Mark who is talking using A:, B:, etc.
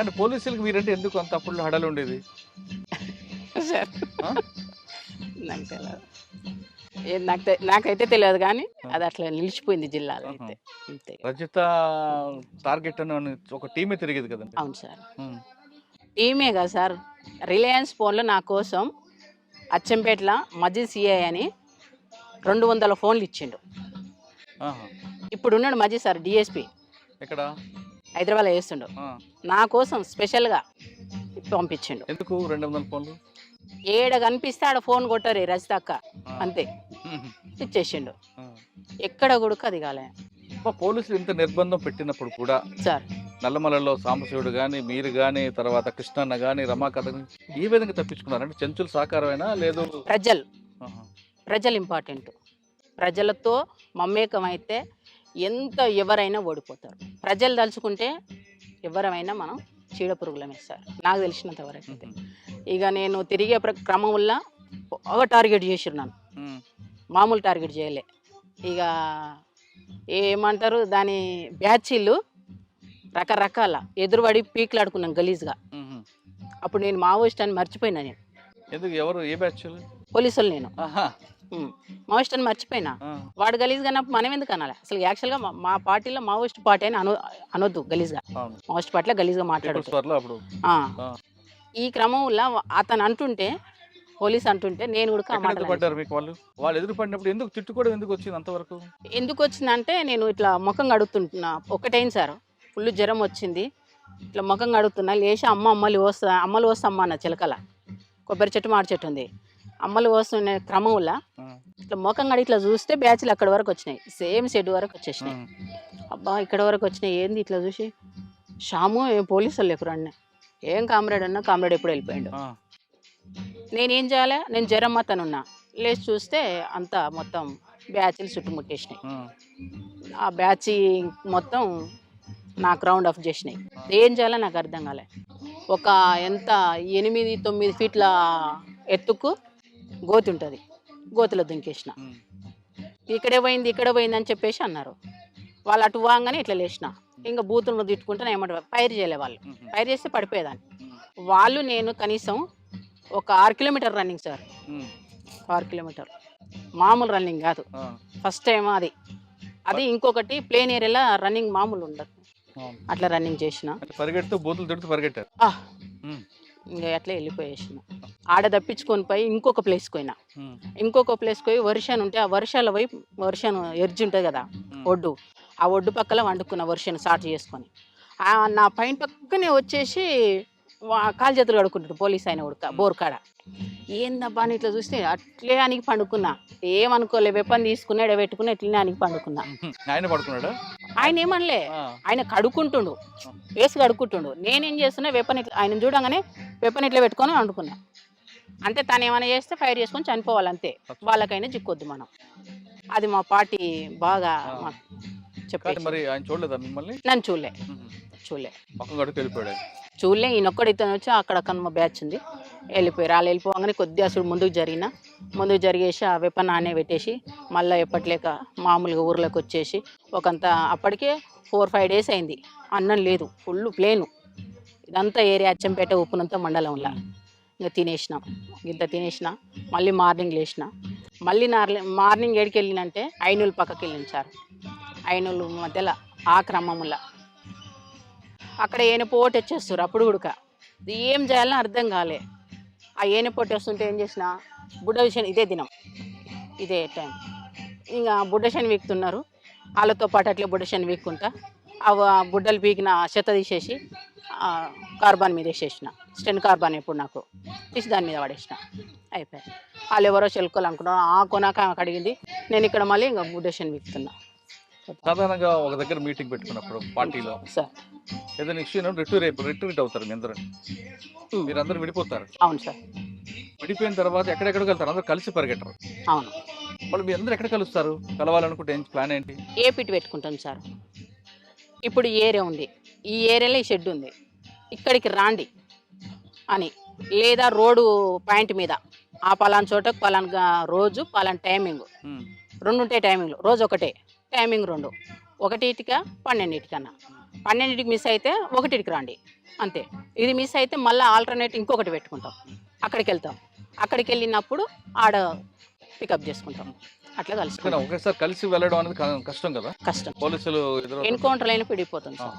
A: కానీ పోలీసులకు మీరంటే ఎందుకు అంత అప్పుడు హడలు ఉండేది?
B: సార్? నాకు తెలియదు నాకు నాకైతే తెలియదు కానీ అది అట్లా నిలిచిపోయింది జిల్లాలో అయితే. అంతే.
A: రజిత టార్గెట్ అని ఒక టీమే తిరిగేది కదండి.
B: అవును సార్. టీమే కదా సార్. రిలయన్స్ ఫోన్లో నా కోసం అచ్చంపేటలో మజీద్ సిఐ అని రెండు వందల ఫోన్లు ఇచ్చిండు.
A: ఆహా.
B: ఇప్పుడు ఉన్నాడు మజీద్ సార్ డిఎస్పి.
A: ఎక్కడ?
B: హైదరాబాద్లో చేస్తుండు. నా కోసం స్పెషల్గా పంపించిండు
A: ఎందుకు రెండు వందల ఫోన్లు
B: ఏడ కనిపిస్తే ఆడ ఫోన్ కొట్టరు రజిత అక్క. అంతే. ఇచ్చేసిండు. ఎక్కడ కూడా అది కాలే
A: పోలీసులు ఇంత నిర్బంధం పెట్టినప్పుడు కూడా
B: సార్
A: నల్లమలలో సాంబశివుడు కానీ మీరు కానీ తర్వాత కృష్ణన్న కానీ రమాకథ ఈ విధంగా తప్పించుకున్నారు అంటే చెంచుల సహకారమైనా లేదు
B: ప్రజలు. ప్రజలు ఇంపార్టెంట్ ప్రజలతో మమేకం అయితే ఎంత ఎవరైనా ఓడిపోతారు. ప్రజలు తలుచుకుంటే ఎవరైనా మనం చీడ పురుగులమే సార్ నాకు తెలిసినంత వరకు అయితే. ఇక నేను తిరిగే క్రమంలో బాగా టార్గెట్ చేసిన్నాను. మామూలు టార్గెట్ చేయలే. ఇక ఏమంటారు దాని బ్యాచీలు రకరకాల ఎదురుపడి పీకులాడుకున్నాం గలీజ్గా. అప్పుడు నేను మావోయిస్ట్ అని మర్చిపోయినా నేను.
A: ఎందుకు? ఎవరు? ఏ బ్యాచ్
B: పోలీసులు నేను. మావోయిస్ట్ అని మర్చిపోయినా. వాడు గలీజ్గా అన్నప్పుడు మనం ఎందుకు అనాలి? అసలు యాక్చువల్గా మా- మా పార్టీలో మావోయిస్ట్ పార్టీ అని అను అనొద్దు గలీజ్గా.
A: అవును.
B: మావోయిస్ట్ పార్టీలో గలీజ్గా
A: పీపుల్స్
B: మాట్లాడదు
A: వార్లో అప్పుడు ఆ.
B: ఈ క్రమంలో అతను అంటుంటే పోలీస్ అంటుంటే నేను కూడా
A: వాళ్ళు? వాళ్ళు ఎందుకు తిట్టుకోవడం ఎందుకు వచ్చింది అంతవరకు?
B: ఎందుకు వచ్చిందంటే నేను ఇట్లా ముఖం కడుగుతుంటున్నా ఒకటైంది సార్. ఫుల్ జ్వరం వచ్చింది. ఇట్లా ముఖం కడుగుతున్నా. లేచి అమ్మ అమ్మలు వస్తా అమ్మలు వస్తా అమ్మ అన్న చిలకల. కొబ్బరి చెట్టు మాడి చెట్టు ఉంది. అమ్మలు వస్తున్న క్రమంలో. ఇట్లా ముఖం కడిగి ఇట్లా చూస్తే బ్యాచ్లు అక్కడి వరకు వచ్చినాయి. సేమ్ షెడ్ వరకు వచ్చేసినాయి. అబ్బా ఇక్కడ వరకు వచ్చినాయి. ఏంది ఇట్లా చూసి? షాము ఏం పోలీసులు లేకురా అన్న. ఏం కామ్రేడ్ అన్నా కామ్రేడ్ ఎప్పుడు వెళ్ళిపోయాడు. నేనేం చేయాలి? నేను జ్వరం అతనున్నా. లేచి చూస్తే అంతా మొత్తం బ్యాచ్లు చుట్టుముట్టేసినాయి.
A: ఆ.
B: ఆ బ్యాచ్ మొత్తం నాకు రౌండ్ ఆఫ్ చేసినాయి. ఏం చేయాలో నాకు అర్థం కాలే. ఒక ఎంత? ఎనిమిది తొమ్మిది ఫీట్ల ఎత్తుకు గోతి ఉంటుంది. గోతిలో దుంకేసిన. ఇక్కడే పోయింది ఇక్కడే పోయింది అని చెప్పేసి అన్నారు వాళ్ళు అటు వాగానే ఇట్లా లేచిన ఇంకా బూతులను తిట్టుకుంటే ఏమంటారు పైరు చేయలే వాళ్ళు. పైరు చేస్తే పడిపోయేదాన్ని. వాళ్ళు నేను కనీసం ఒక ఆరు కిలోమీటర్ రన్నింగ్ సార్. ఆరు కిలోమీటర్ మామూలు రన్నింగ్ కాదు. ఫస్ట్ టైం అది అది ఇంకొకటి ప్లేన్ ఏరియాలో రన్నింగ్ మామూలు ఉండదు. అట్లా రన్నింగ్ చేసిన
A: పరిగెడుతూ బూతులు తిడుతూ పరిగెట్టారు.
B: ఇంకా అట్లా వెళ్ళిపోయేసిన ఆడ తప్పించుకొని పోయి ఇంకొక ప్లేస్కి పోయినా. ఇంకొక ప్లేస్కి పోయి వర్షాన్ని ఉంటే ఆ వర్షాల వైపు వర్షాన్ని ఎర్జి ఉంటుంది కదా. ఒడ్డు. ఆ ఒడ్డు పక్కల వండుకున్న వర్షాన్ని స్టార్ట్ చేసుకొని. నా పైన పక్కనే వచ్చేసి కాలు చేతులు కడుక్కుంటాడు పోలీస్ ఆయన ఉడక బోర్కాడ. ఏందబ్బా అని ఇట్లా చూస్తే అట్లే అనికి పండుకున్నా. ఏమనుకోలే వెపన్ తీసుకుని ఎడబెట్టుకుని అట్లనే అనికి పండుకున్నా.
A: ఆయన పడుకున్నాడా?
B: ఆయన ఏమనలే. ఆయన కడుక్కుంటుండు. వేసి కడుక్కుంటుండు. నేనేం చేస్తున్నా వెపన్ ఇట్లా ఆయన చూడంగానే వెపన్ ఇట్లా పెట్టుకొని వండుకున్నా. అంటే తను ఏమైనా చేస్తే ఫైర్ చేసుకొని చనిపోవాలి అంతే వాళ్ళకైనా చిక్కొద్దు మనం. అది మా పార్టీ బాగా
A: మరి ఆయన చూడలేదా మిమ్మల్ని?
B: నన్ను చూడలే. చూడలే.
A: వెళ్ళిపోయాడు.
B: చూడలే ఈయనొక్కడు ఇతను వచ్చి అక్కడ కనుమ బ్యాచ్ ఉంది. వెళ్ళిపోయారు వాళ్ళు వెళ్ళిపోగానే కొద్దిగా అసలు ముందుకు జరిగిన. ముందుకు జరిగేసి ఆ వెపన్ ఆనే పెట్టేసి మళ్ళీ ఎప్పట్లేక మామూలుగా ఊర్లోకి వచ్చేసి ఒకంత అప్పటికే ఫోర్ ఫైవ్ డేస్ అయింది. అన్నం లేదు ఫుల్ ప్లేను ఇదంతా ఏరియా అచ్చంపేట ఉప్పునంత మండలంలో. ఇంకా తినేసినాం. ఇంత తినేసిన. మళ్ళీ మార్నింగ్ లేచిన మళ్ళీ నార్లే మార్నింగ్ ఏడికి వెళ్ళినంటే ఐనూలు పక్కకి వెళ్ళించారు. ఐనూలు మధ్యలో ఆ క్రమంలో అక్కడ ఏనుపోటు వచ్చేస్తారు అప్పుడు కూడా ఏం చేయాలని అర్థం కాలే. ఆ ఏనుపోటు వస్తుంటే ఏం చేసిన బుడ్డ విషయం ఇదే దినం. ఇదే టైం. ఇంకా బుడ్డ శని వీక్తున్నారు. వాళ్ళతో పాటు అట్లే బుడ్డ శని వీక్కుంటా. ఆ బుడ్డలు పీకిన చెత్త తీసేసి కార్బాన్ మీద వేసేసిన. స్టెన్ కార్బాన్ ఎప్పుడు నాకు తీసి దాని మీద పడేసిన. అయిపోయి వాళ్ళు ఎవరో చెలుకోలు అనుకున్నారు. ఆ కొనాక ఆమెకు అడిగింది. నేను ఇక్కడ మళ్ళీ ఇంకా బుడ్డ శని వీక్తున్నా
A: సాధారణంగా ఒక దగ్గర మీటింగ్ పెట్టుకున్నప్పుడు పార్టీలో
B: సార్.
A: ఏదైనా ఇష్యూ రిటూర్ రిట్రీట్ అవుతారు మీ అందరూ.
B: ఉమ్.
A: మీరు అందరూ విడిపోతారు.
B: అవును సార్.
A: విడిపోయిన తర్వాత ఎక్కడెక్కడికి వెళ్తారు? అందరూ కలిసి పరిగెట్టరు.
B: అవును.
A: వాళ్ళు మీ అందరూ ఎక్కడ కలుస్తారు? కలవాలనుకుంటే ప్లాన్ ఏంటి?
B: ఏ పిట్ పెట్టుకుంటాం సార్. ఇప్పుడు ఈ ఏరియా ఉంది. ఈ ఏరియాలో ఈ షెడ్ ఉంది. ఇక్కడికి రాండి అని. లేదా రోడ్డు పాయింట్ మీద. ఆ పలానా చోటకు పలానా రోజు పలానా టైమింగ్. రెండు ఉంటాయి టైమింగ్లు. రోజు ఒకటే. టైమింగ్ రెండు. ఒకటిటిక పన్నెండింటికన్నా. పన్నెండింటికి మిస్ అయితే ఒకటిటికి రండి. అంతే. ఇది మిస్ అయితే మళ్ళీ ఆల్టర్నేట్ ఇంకొకటి పెట్టుకుంటాం. అక్కడికి వెళ్తాం అక్కడికి వెళ్ళినప్పుడు ఆడ పికప్ చేసుకుంటాం. అట్లా
A: ఒకేసారి కలిసి వెళ్ళడం అనేది కష్టం కదా?
B: కష్టం.
A: పోలీసులు
B: ఎన్కౌంటర్ అయినా పిడిపోతుంది